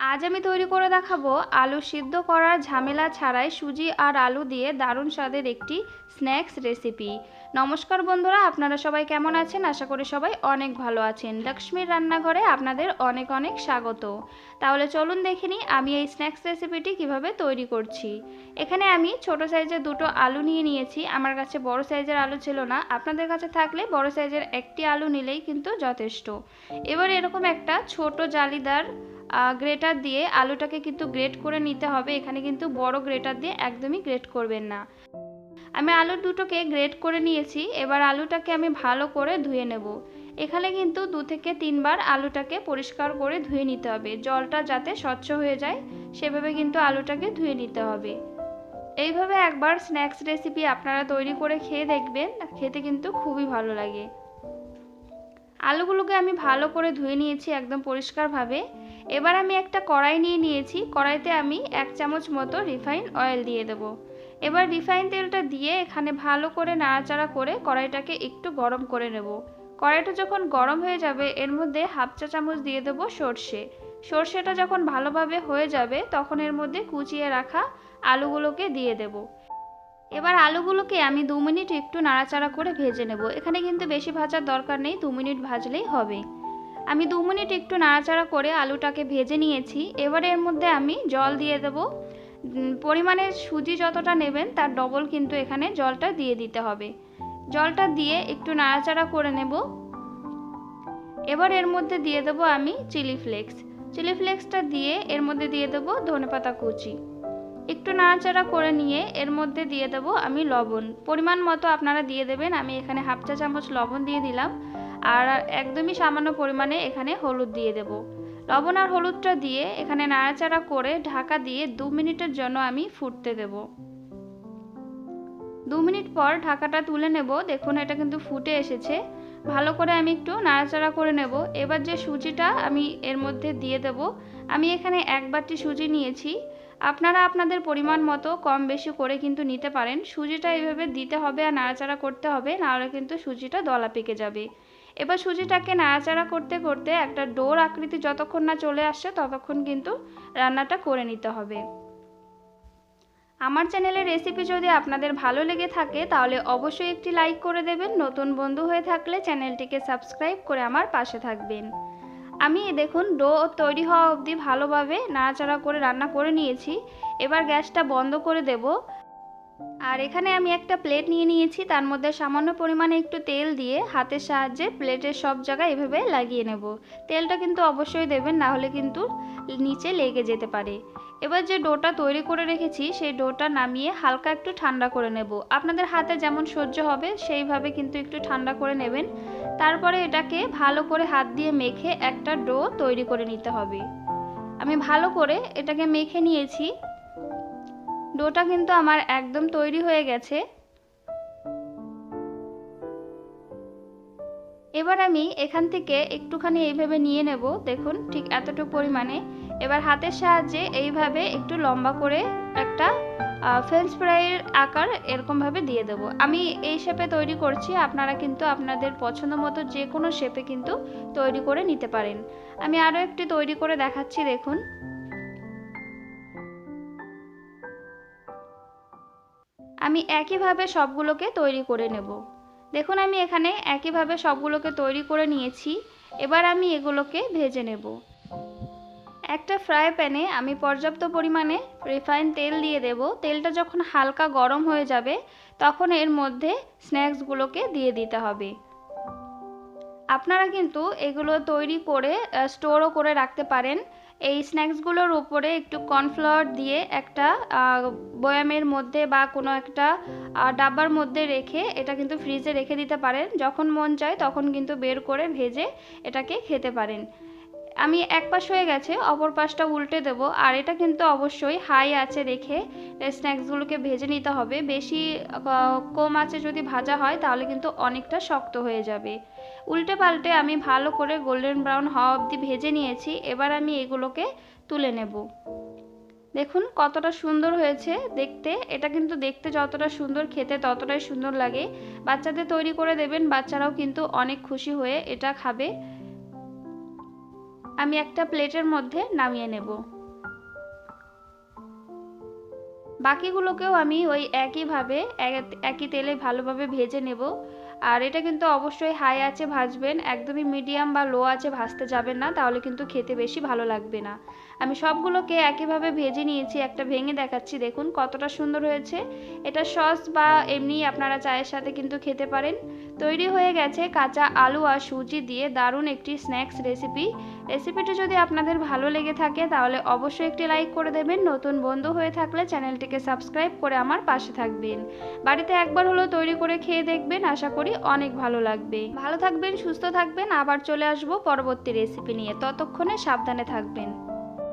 আজ আমি তৈরি করে দেখাবো আলু সিদ্ধ করার ঝামেলা ছাড়াই সুজি আর আলু দিয়ে দারুণ স্বাদের একটি স্ন্যাক্স রেসিপি। নমস্কার বন্ধুরা, আপনারা সবাই কেমন আছেন? আশা করি সবাই অনেক ভালো আছেন। লক্ষ্মীর রান্নাঘরে আপনাদের অনেক অনেক স্বাগত। তাহলে চলুন দেখে নিই আমি এই স্ন্যাক্স রেসিপিটি কীভাবে তৈরি করছি। এখানে আমি ছোট সাইজের দুটো আলু নিয়ে নিয়েছি। আমার কাছে বড় সাইজের আলু ছিল না। আপনাদের কাছে থাকলে বড় সাইজের একটি আলু নিলেই কিন্তু যথেষ্ট। এবার এরকম একটা ছোট জালিদার গ্রেটার দিয়ে আলুটাকে কিন্তু গ্রেট করে নিতে হবে। এখানে কিন্তু বড় গ্রেটার দিয়ে একদমই গ্রেট করবেন না। আমি আলু দুটোকে গ্রেট করে নিয়েছি। এবার আলুটাকে আমি ভালো করে ধুয়ে নেব। এখানে কিন্তু দু থেকে তিনবার আলুটাকে পরিষ্কার করে ধুয়ে নিতে হবে। জলটা যাতে স্বচ্ছ হয়ে যায়, সেভাবে কিন্তু আলুটাকে ধুয়ে নিতে হবে। এইভাবে একবার স্ন্যাক্স রেসিপি আপনারা তৈরি করে খেয়ে দেখবেন। খেতে কিন্তু খুবই ভালো লাগে। আলুগুলোকে আমি ভালো করে ধুয়ে নিয়েছি একদম পরিষ্কারভাবে। এবার আমি একটা কড়াই নিয়ে নিয়েছি। কড়াইতে আমি এক চামচ মতো রিফাইন অয়েল দিয়ে দেব। এবার রিফাইন তেলটা দিয়ে এখানে ভালো করে নাড়াচাড়া করে কড়াইটাকে একটু গরম করে নেব। কড়াইটা যখন গরম হয়ে যাবে, এর মধ্যে হাফ চা চামচ দিয়ে দেবো সর্ষে। সর্ষেটা যখন ভালোভাবে হয়ে যাবে, তখন এর মধ্যে কুচিয়ে রাখা আলুগুলোকে দিয়ে দেব। এবার আলুগুলোকে আমি দু মিনিট একটু নাড়াচাড়া করে ভেজে নেব। এখানে কিন্তু বেশি ভাজার দরকার নেই, দু মিনিট ভাজলেই হবে। আমি দু মিনিট একটু নাড়াচাড়া করে আলুটাকে ভেজে নিয়েছি। এবার এর মধ্যে আমি জল দিয়ে দেব। পরিমাণে সুজি যতটা নেবেন তার ডবল কিন্তু এখানে জলটা দিয়ে দিতে হবে। জলটা দিয়ে একটু নাড়াচাড়া করে নেব। এবার এর মধ্যে দিয়ে দেবো আমি চিলি ফ্লেক্স। চিলি ফ্লেক্সটা দিয়ে এর মধ্যে দিয়ে দেবো ধনেপাতা কুচি। একটু নাড়াচাড়া করে নিয়ে এর মধ্যে দিয়ে দেবো আমি লবণ। পরিমাণ মতো আপনারা দিয়ে দেবেন। আমি এখানে হাফ চা চামচ লবণ দিয়ে দিলাম। আর একদমই সামান্য পরিমাণে এখানে হলুদ দিয়ে দেব। লবণ আর হলুদটা দিয়ে এখানে নাড়াচাড়া করে ঢাকা দিয়ে দু মিনিটের জন্য আমি ফুটতে দেব। দু মিনিট পর ঢাকাটা তুলে নেব। দেখুন, এটা কিন্তু ফুটে এসেছে। ভালো করে আমি একটু নাড়াচাড়া করে নেব। এবার যে সুজিটা আমি এর মধ্যে দিয়ে দেব, আমি এখানে এক বাটি সুজি নিয়েছি। আপনারা আপনাদের পরিমাণ মতো কম বেশি করে কিন্তু নিতে পারেন। সুজিটা এইভাবে দিতে হবে আর নাড়াচাড়া করতে হবে, নাহলে কিন্তু সুজিটা দলা পেকে যাবে। এবার সুজিটাকে নাড়াচাড়া করতে করতে একটা ডোর আকৃতি যতক্ষণ না চলে আসছে ততক্ষণ কিন্তু রান্নাটা করে নিতে হবে। আমার চ্যানেলের রেসিপি যদি আপনাদের ভালো লেগে থাকে তাহলে অবশ্যই একটি লাইক করে দেবেন, নতুন বন্ধু হয়ে থাকলে চ্যানেলটিকে সাবস্ক্রাইব করে আমার পাশে থাকবেন। আমি দেখুন ডো তৈরি হওয়া অবধি ভালোভাবে নাড়াচাড়া করে রান্না করে নিয়েছি। এবার গ্যাসটা বন্ধ করে দেব। আর এখানে আমি একটা প্লেট নিয়ে নিয়েছি, তার মধ্যে সামান্য পরিমাণে একটু তেল দিয়ে হাতের সাহায্যে প্লেটের সব জায়গায় এভাবে লাগিয়ে নেব। তেলটা কিন্তু অবশ্যই দেবেন, না হলে কিন্তু নিচে লেগে যেতে পারে। এবার যে ডোটা তৈরি করে রেখেছি, সেই ডোটা নামিয়ে হালকা একটু ঠান্ডা করে নেব। আপনাদের হাতে যেমন সহ্য হবে, সেইভাবে কিন্তু একটু ঠান্ডা করে নেবেন। তারপরে এটাকে ভালো করে হাত দিয়ে মেখে একটা ডো তৈরি করে নিতে হবে। আমি ভালো করে এটাকে মেখে নিয়েছি। ডোটা কিন্তু আমার একদম তৈরি হয়ে গেছে। এবার আমি এখান থেকে একটুখানি এইভাবে নিয়ে নেব, দেখুন ঠিক এতটুকু পরিমাণে। এবার হাতের সাহায্যে এইভাবে একটু লম্বা করে একটা ফ্রেঞ্চ ফ্রাইয়ের আকার এরকমভাবে দিয়ে দেবো। আমি এই শেপে তৈরি করছি, আপনারা কিন্তু আপনাদের পছন্দ মতো যে কোনো শেপে কিন্তু তৈরি করে নিতে পারেন। আমি আরও একটি তৈরি করে দেখাচ্ছি, দেখুন। আমি একইভাবে সবগুলোকে তৈরি করে নেব। দেখুন আমি এখানে একইভাবে সবগুলোকে তৈরি করে নিয়েছি। এবার আমি এগুলোকে ভেজে নেব। একটা ফ্রাই প্যানে আমি পর্যাপ্ত পরিমাণে রিফাইন তেল দিয়ে দেব। তেলটা যখন হালকা গরম হয়ে যাবে তখন এর মধ্যে স্ন্যাক্সগুলোকে দিয়ে দিতে হবে। আপনারা কিন্তু এগুলো তৈরি করে স্টোরও করে রাখতে পারেন। এই স্ন্যাক্সগুলোর উপরে একটু কর্নফ্লাওয়ার দিয়ে একটা বয়ামের মধ্যে বা কোনো একটা ডাব্বার মধ্যে রেখে এটা কিন্তু ফ্রিজে রেখে দিতে পারেন। যখন মন চায় তখন কিন্তু বের করে ভেজে এটাকে খেতে পারেন। আমি এক পাশ হয়ে গেছে, অপর পাশটা উল্টে দেব। আর এটা কিন্তু অবশ্যই হাই আছে রেখে স্ন্যাক্সগুলোকে ভেজে নিতে হবে। বেশি কম আছে যদি ভাজা হয়, তাহলে কিন্তু অনেকটা শক্ত হয়ে যাবে। উল্টে পাল্টে আমি ভালো করে গোল্ডেন ব্রাউন হওয়া অবধি ভেজে নিয়েছি। এবার আমি এগুলোকে তুলে নেব। দেখুন কতটা সুন্দর হয়েছে দেখতে। এটা কিন্তু দেখতে যতটা সুন্দর, খেতে ততটাই সুন্দর লাগে। বাচ্চাদের তৈরি করে দেবেন, বাচ্চারাও কিন্তু অনেক খুশি হয়ে এটা খাবে। আমি একটা প্লেটের মধ্যে নামিয়ে নেব। বাকিগুলোকেও আমি ওই একইভাবে একই তেলে ভালোভাবে ভেজে নেব। আর এটা কিন্তু অবশ্যই হাই আছে ভাজবেন, একদমই মিডিয়াম বা লো আছে ভাজতে যাবেন না, তাহলে কিন্তু খেতে বেশি ভালো লাগবে না। আমি সবগুলোকে একইভাবে ভেজে নিয়েছি, একটা ভেঙে দেখাচ্ছি। দেখুন কতটা সুন্দর হয়েছে। এটা সস বা এমনি আপনারা চায়ের সাথে কিন্তু খেতে পারেন। তৈরি হয়ে গেছে কাঁচা আলু আর সুজি দিয়ে দারুণ একটি স্ন্যাক্স রেসিপি। রেসিপিটি যদি আপনাদের ভালো লেগে থাকে তাহলে অবশ্যই একটি লাইক করে দেবেন। নতুন বন্ধু হয়ে থাকলে চ্যানেলটিকে সাবস্ক্রাইব করে আমার পাশে থাকবেন। বাড়িতে একবার হলো তৈরি করে খেয়ে দেখবেন, আশা করি অনেক ভালো লাগবে। ভালো থাকবেন, সুস্থ থাকবেন। আবার চলে আসব পরবর্তী রেসিপি নিয়ে। ততক্ষণে সাবধানে থাকবেন।